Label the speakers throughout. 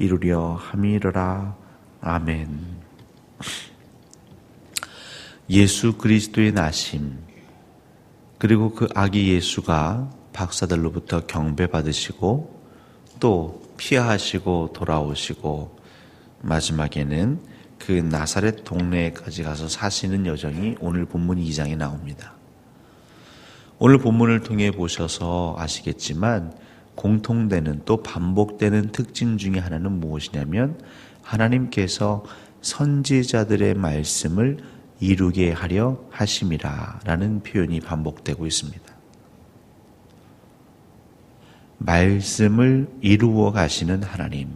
Speaker 1: 이루려 함이러라. 아멘. 예수 그리스도의 나심, 그리고 그 아기 예수가 박사들로부터 경배받으시고 또 피하시고 돌아오시고 마지막에는 그 나사렛 동네까지 가서 사시는 여정이 오늘 본문 2장에 나옵니다. 오늘 본문을 통해 보셔서 아시겠지만 공통되는 또 반복되는 특징 중에 하나는 무엇이냐면 하나님께서 선지자들의 말씀을 이루게 하려 하심이라 라는 표현이 반복되고 있습니다. 말씀을 이루어 가시는 하나님.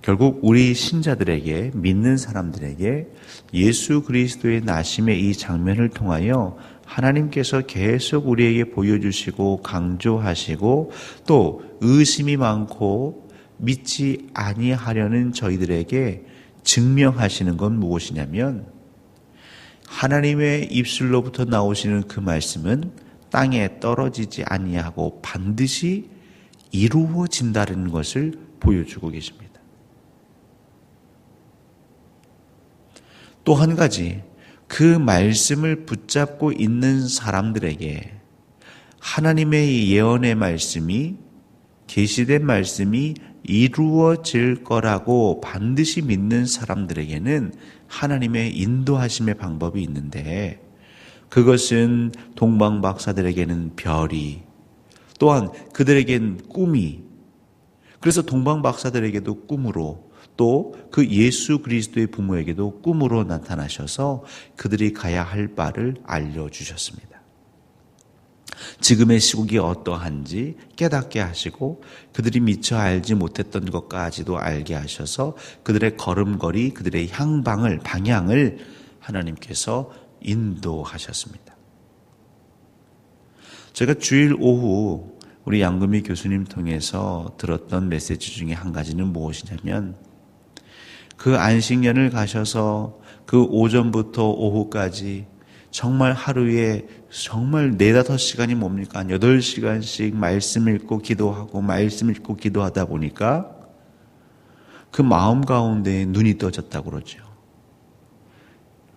Speaker 1: 결국 우리 신자들에게 믿는 사람들에게 예수 그리스도의 나심의 이 장면을 통하여 하나님께서 계속 우리에게 보여주시고 강조하시고 또 의심이 많고 믿지 아니하려는 저희들에게 증명하시는 건 무엇이냐면 하나님의 입술로부터 나오시는 그 말씀은 땅에 떨어지지 아니하고 반드시 이루어진다는 것을 보여주고 계십니다. 또 한 가지 그 말씀을 붙잡고 있는 사람들에게 하나님의 예언의 말씀이 계시된 말씀이 이루어질 거라고 반드시 믿는 사람들에게는 하나님의 인도하심의 방법이 있는데 그것은 동방 박사들에게는 별이 또한 그들에겐 꿈이 그래서 동방 박사들에게도 꿈으로 또 그 예수 그리스도의 부모에게도 꿈으로 나타나셔서 그들이 가야 할 바를 알려 주셨습니다. 지금의 시국이 어떠한지 깨닫게 하시고 그들이 미처 알지 못했던 것까지도 알게 하셔서 그들의 걸음걸이, 그들의 향방을, 방향을 하나님께서 인도하셨습니다. 제가 주일 오후 우리 양금희 교수님 통해서 들었던 메시지 중에 한 가지는 무엇이냐면 그 안식년을 가셔서 그 오전부터 오후까지 정말 하루에 정말 네다섯 시간이 뭡니까? 한 여덟 시간씩 말씀 읽고 기도하고 말씀 읽고 기도하다 보니까 그 마음 가운데 눈이 떠졌다고 그러죠.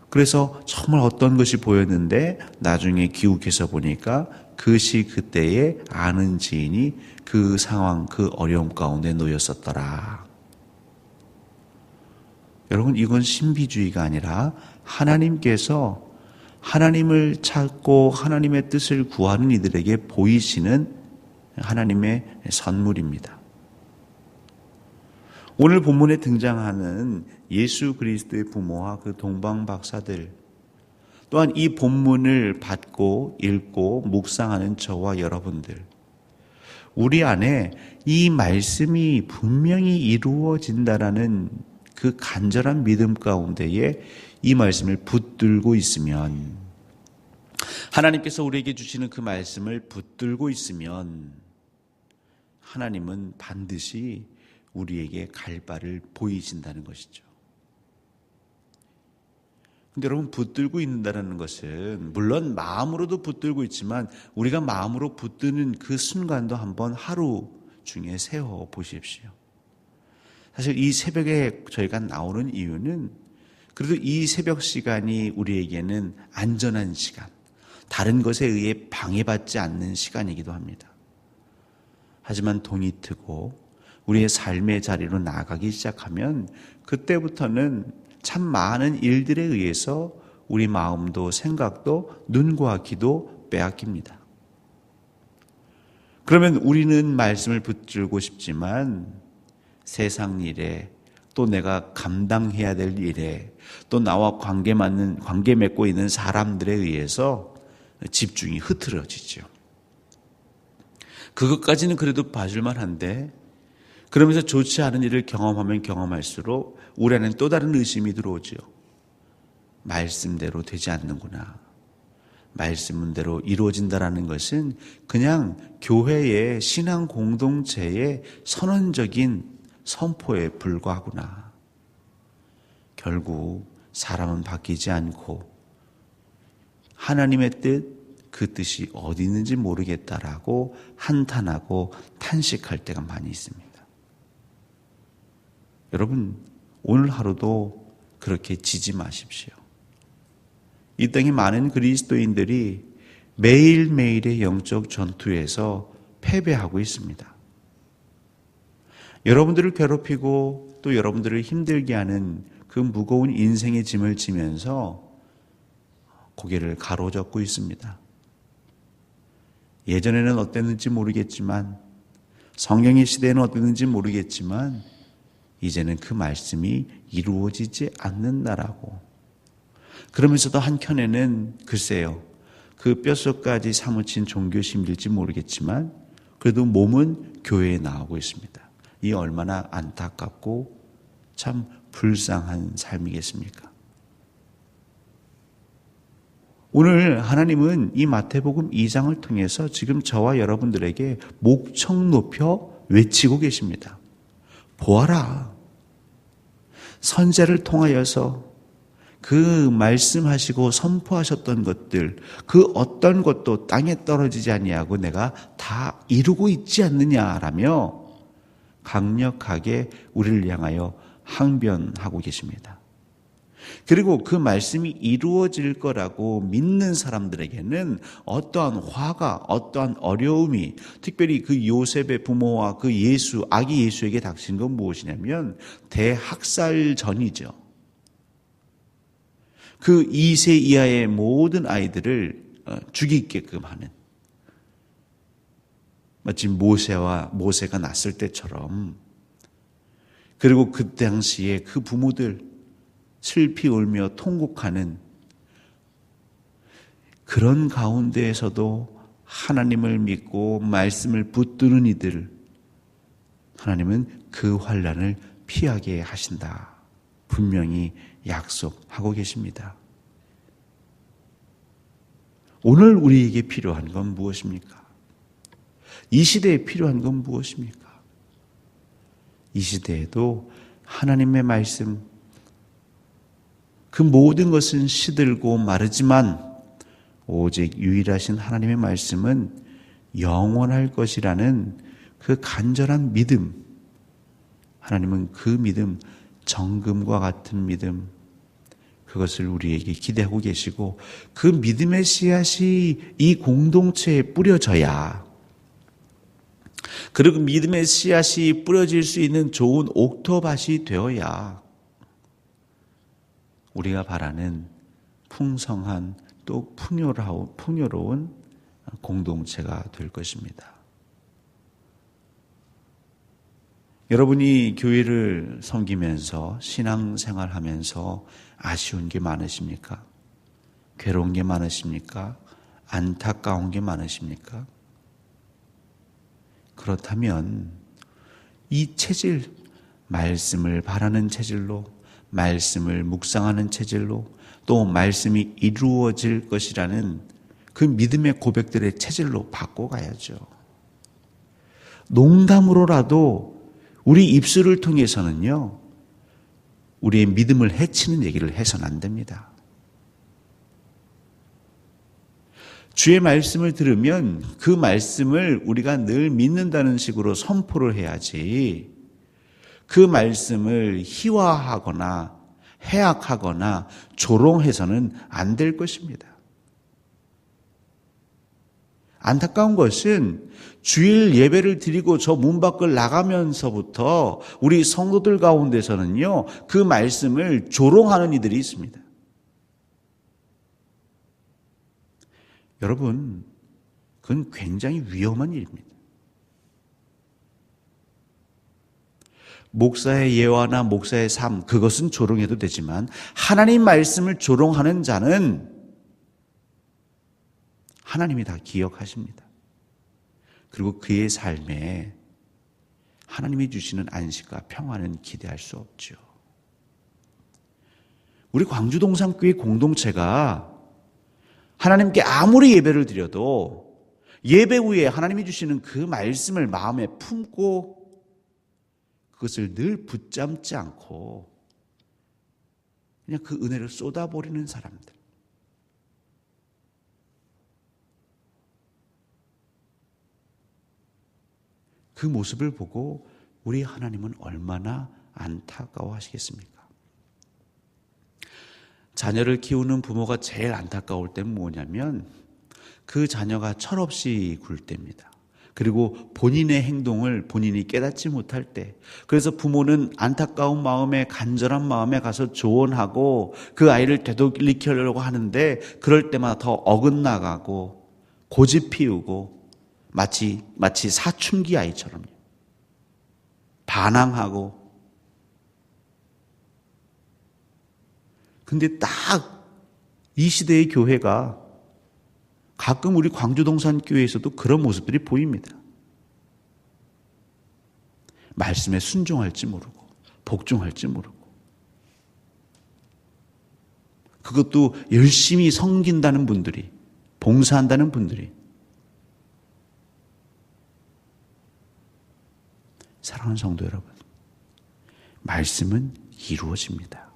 Speaker 1: 그래서 정말 어떤 것이 보였는데 나중에 기욱해서 보니까 그 시 그때에 아는 지인이 그 상황, 그 어려움 가운데 놓였었더라. 여러분, 이건 신비주의가 아니라 하나님께서 하나님을 찾고 하나님의 뜻을 구하는 이들에게 보이시는 하나님의 선물입니다. 오늘 본문에 등장하는 예수 그리스도의 부모와 그 동방 박사들 또한 이 본문을 받고 읽고 묵상하는 저와 여러분들 우리 안에 이 말씀이 분명히 이루어진다라는 그 간절한 믿음 가운데에 이 말씀을 붙들고 있으면 하나님께서 우리에게 주시는 그 말씀을 붙들고 있으면 하나님은 반드시 우리에게 갈 바를 보이신다는 것이죠. 근데 여러분 붙들고 있는다는 것은 물론 마음으로도 붙들고 있지만 우리가 마음으로 붙드는 그 순간도 한번 하루 중에 세워 보십시오. 사실 이 새벽에 저희가 나오는 이유는 그래도 이 새벽 시간이 우리에게는 안전한 시간, 다른 것에 의해 방해받지 않는 시간이기도 합니다. 하지만 돈이 트고 우리의 삶의 자리로 나가기 시작하면 그때부터는 참 많은 일들에 의해서 우리 마음도 생각도 눈과 귀도 빼앗깁니다. 그러면 우리는 말씀을 붙들고 싶지만 세상 일에 또 내가 감당해야 될 일에 또 나와 관계 맞는 관계 맺고 있는 사람들에 의해서 집중이 흐트러지죠. 그것까지는 그래도 봐줄만 한데 그러면서 좋지 않은 일을 경험하면 경험할수록 우리 안에는 또 다른 의심이 들어오죠. 말씀대로 되지 않는구나. 말씀대로 이루어진다라는 것은 그냥 교회의 신앙 공동체의 선언적인 선포에 불과하구나. 결국 사람은 바뀌지 않고 하나님의 뜻, 그 뜻이 어디 있는지 모르겠다라고 한탄하고 탄식할 때가 많이 있습니다. 여러분, 오늘 하루도 그렇게 지지 마십시오. 이 땅에 많은 그리스도인들이 매일매일의 영적 전투에서 패배하고 있습니다. 여러분들을 괴롭히고 또 여러분들을 힘들게 하는 그 무거운 인생의 짐을 지면서 고개를 가로젓고 있습니다. 예전에는 어땠는지 모르겠지만 성경의 시대에는 어땠는지 모르겠지만 이제는 그 말씀이 이루어지지 않는다라고. 그러면서도 한켠에는 글쎄요. 그 뼛속까지 사무친 종교심일지 모르겠지만 그래도 몸은 교회에 나오고 있습니다. 이 얼마나 안타깝고 참 불쌍한 삶이겠습니까? 오늘 하나님은 이 마태복음 2장을 통해서 지금 저와 여러분들에게 목청 높여 외치고 계십니다. 보아라. 선제를 통하여서 그 말씀하시고 선포하셨던 것들 그 어떤 것도 땅에 떨어지지 아니하고 내가 다 이루고 있지 않느냐라며 강력하게 우리를 향하여 항변하고 계십니다. 그리고 그 말씀이 이루어질 거라고 믿는 사람들에게는 어떠한 화가, 어떠한 어려움이, 특별히 그 요셉의 부모와 그 예수, 아기 예수에게 닥친 건 무엇이냐면 대학살 전이죠. 그 2세 이하의 모든 아이들을 어, 죽이게끔 하는 마치 모세와 모세가 났을 때처럼 그리고 그 당시에 그 부모들 슬피 울며 통곡하는 그런 가운데에서도 하나님을 믿고 말씀을 붙드는 이들 하나님은 그 환란을 피하게 하신다. 분명히 약속하고 계십니다. 오늘 우리에게 필요한 건 무엇입니까? 이 시대에 필요한 건 무엇입니까? 이 시대에도 하나님의 말씀, 그 모든 것은 시들고 마르지만 오직 유일하신 하나님의 말씀은 영원할 것이라는 그 간절한 믿음. 하나님은 그 믿음, 정금과 같은 믿음, 그것을 우리에게 기대하고 계시고 그 믿음의 씨앗이 이 공동체에 뿌려져야 그리고 믿음의 씨앗이 뿌려질 수 있는 좋은 옥토밭이 되어야 우리가 바라는 풍성한 또 풍요로운 공동체가 될 것입니다. 여러분이 교회를 섬기면서 신앙생활 하면서 아쉬운 게 많으십니까? 괴로운 게 많으십니까? 안타까운 게 많으십니까? 그렇다면 이 체질, 말씀을 바라는 체질로, 말씀을 묵상하는 체질로, 또 말씀이 이루어질 것이라는 그 믿음의 고백들의 체질로 바꿔가야죠. 농담으로라도 우리 입술을 통해서는요, 우리의 믿음을 해치는 얘기를 해서는 안 됩니다. 주의 말씀을 들으면 그 말씀을 우리가 늘 믿는다는 식으로 선포를 해야지 그 말씀을 희화하거나 해악하거나 조롱해서는 안 될 것입니다. 안타까운 것은 주일 예배를 드리고 저 문 밖을 나가면서부터 우리 성도들 가운데서는요, 그 말씀을 조롱하는 이들이 있습니다. 여러분, 그건 굉장히 위험한 일입니다. 목사의 예화나 목사의 삶, 그것은 조롱해도 되지만, 하나님 말씀을 조롱하는 자는 하나님이 다 기억하십니다. 그리고 그의 삶에 하나님이 주시는 안식과 평화는 기대할 수 없죠. 우리 광주동산교회 공동체가 하나님께 아무리 예배를 드려도 예배 후에 하나님이 주시는 그 말씀을 마음에 품고 그것을 늘 붙잡지 않고 그냥 그 은혜를 쏟아버리는 사람들. 그 모습을 보고 우리 하나님은 얼마나 안타까워 하시겠습니까? 자녀를 키우는 부모가 제일 안타까울 때는 뭐냐면 그 자녀가 철없이 굴 때입니다. 그리고 본인의 행동을 본인이 깨닫지 못할 때. 그래서 부모는 안타까운 마음에 간절한 마음에 가서 조언하고 그 아이를 되돌리려고 하는데 그럴 때마다 더 어긋나가고 고집 피우고 마치 마치 사춘기 아이처럼요. 반항하고 근데 딱 이 시대의 교회가 가끔 우리 광주동산 교회에서도 그런 모습들이 보입니다. 말씀에 순종할지 모르고 복종할지 모르고 그것도 열심히 섬긴다는 분들이 봉사한다는 분들이 사랑하는 성도 여러분 말씀은 이루어집니다.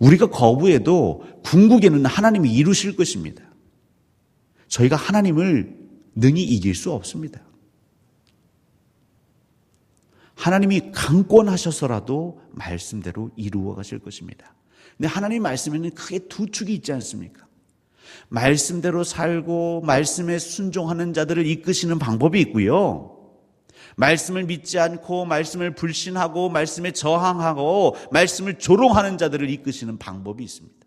Speaker 1: 우리가 거부해도 궁극에는 하나님이 이루실 것입니다. 저희가 하나님을 능히 이길 수 없습니다. 하나님이 강권하셔서라도 말씀대로 이루어 가실 것입니다. 근데 하나님 말씀에는 크게 두 축이 있지 않습니까? 말씀대로 살고 말씀에 순종하는 자들을 이끄시는 방법이 있고요. 말씀을 믿지 않고 말씀을 불신하고 말씀에 저항하고 말씀을 조롱하는 자들을 이끄시는 방법이 있습니다.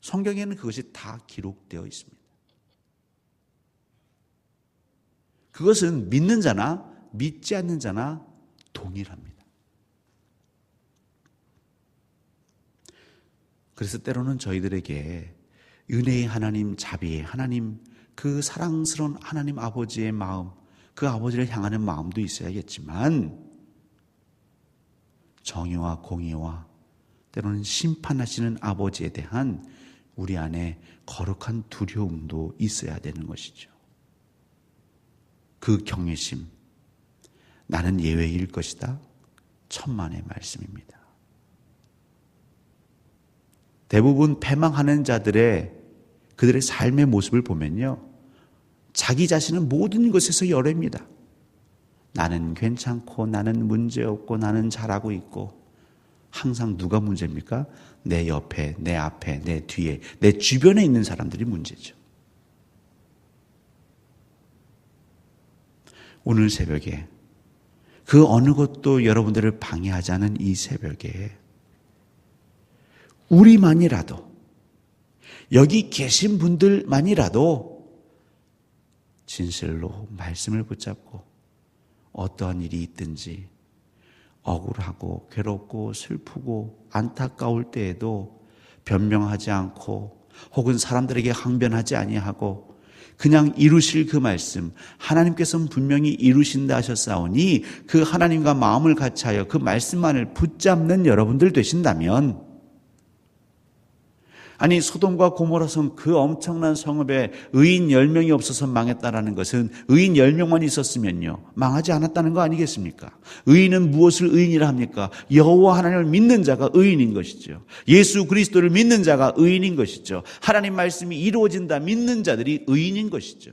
Speaker 1: 성경에는 그것이 다 기록되어 있습니다. 그것은 믿는 자나 믿지 않는 자나 동일합니다. 그래서 때로는 저희들에게 은혜의 하나님, 자비의 하나님, 그 사랑스러운 하나님 아버지의 마음, 그 아버지를 향하는 마음도 있어야겠지만 정의와 공의와 때로는 심판하시는 아버지에 대한 우리 안에 거룩한 두려움도 있어야 되는 것이죠. 그 경외심, 나는 예외일 것이다. 천만의 말씀입니다. 대부분 패망하는 자들의 그들의 삶의 모습을 보면요. 자기 자신은 모든 것에서 열애입니다. 나는 괜찮고 나는 문제없고 나는 잘하고 있고 항상 누가 문제입니까? 내 옆에, 내 앞에, 내 뒤에, 내 주변에 있는 사람들이 문제죠. 오늘 새벽에 그 어느 것도 여러분들을 방해하지 않은 이 새벽에 우리만이라도 여기 계신 분들만이라도 진실로 말씀을 붙잡고 어떠한 일이 있든지 억울하고 괴롭고 슬프고 안타까울 때에도 변명하지 않고 혹은 사람들에게 항변하지 아니하고 그냥 이루실 그 말씀 하나님께서는 분명히 이루신다 하셨사오니 그 하나님과 마음을 같이 하여 그 말씀만을 붙잡는 여러분들 되신다면 아니 소돔과 고모라 성 그 엄청난 성읍에 의인 10명이 없어서 망했다라는 것은 의인 10명만 있었으면요. 망하지 않았다는 거 아니겠습니까? 의인은 무엇을 의인이라 합니까? 여호와 하나님을 믿는 자가 의인인 것이죠. 예수 그리스도를 믿는 자가 의인인 것이죠. 하나님 말씀이 이루어진다 믿는 자들이 의인인 것이죠.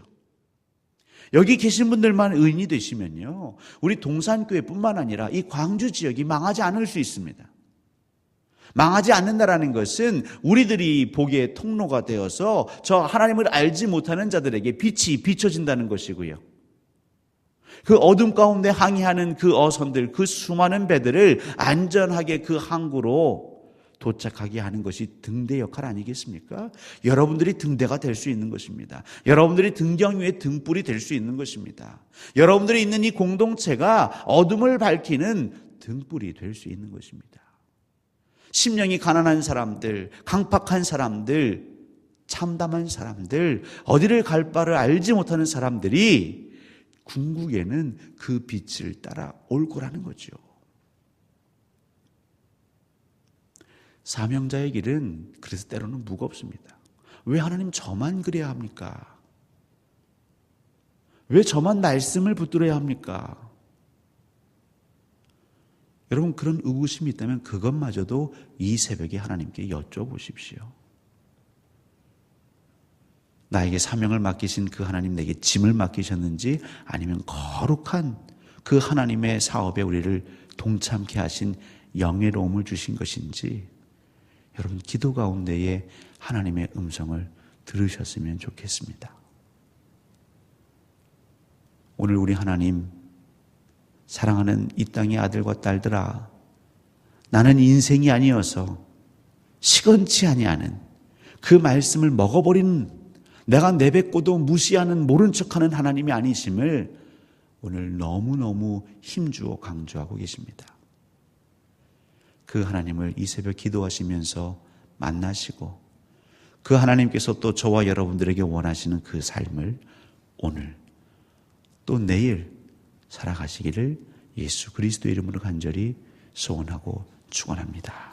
Speaker 1: 여기 계신 분들만 의인이 되시면요. 우리 동산교회뿐만 아니라 이 광주 지역이 망하지 않을 수 있습니다. 망하지 않는다라는 것은 우리들이 보기에 통로가 되어서 저 하나님을 알지 못하는 자들에게 빛이 비춰진다는 것이고요. 그 어둠 가운데 항해하는 그 어선들, 그 수많은 배들을 안전하게 그 항구로 도착하게 하는 것이 등대 역할 아니겠습니까? 여러분들이 등대가 될 수 있는 것입니다. 여러분들이 등경 위에 등불이 될 수 있는 것입니다. 여러분들이 있는 이 공동체가 어둠을 밝히는 등불이 될 수 있는 것입니다. 심령이 가난한 사람들, 강팍한 사람들, 참담한 사람들, 어디를 갈 바를 알지 못하는 사람들이 궁극에는 그 빛을 따라 올 거라는 거죠. 사명자의 길은 그래서 때로는 무겁습니다. 왜 하나님 저만 그래야 합니까? 왜 저만 말씀을 붙들어야 합니까? 여러분 그런 의구심이 있다면 그것마저도 이 새벽에 하나님께 여쭤보십시오. 나에게 사명을 맡기신 그 하나님 내게 짐을 맡기셨는지 아니면 거룩한 그 하나님의 사업에 우리를 동참케 하신 영예로움을 주신 것인지 여러분 기도 가운데에 하나님의 음성을 들으셨으면 좋겠습니다. 오늘 우리 하나님 사랑하는 이 땅의 아들과 딸들아 나는 인생이 아니어서 시건치 아니하는 그 말씀을 먹어버리는 내가 내뱉고도 무시하는 모른 척하는 하나님이 아니심을 오늘 너무너무 힘주어 강조하고 계십니다. 그 하나님을 이 새벽 기도하시면서 만나시고 그 하나님께서 또 저와 여러분들에게 원하시는 그 삶을 오늘 또 내일 살아가시기를 예수 그리스도 이름으로 간절히 소원하고 축원합니다.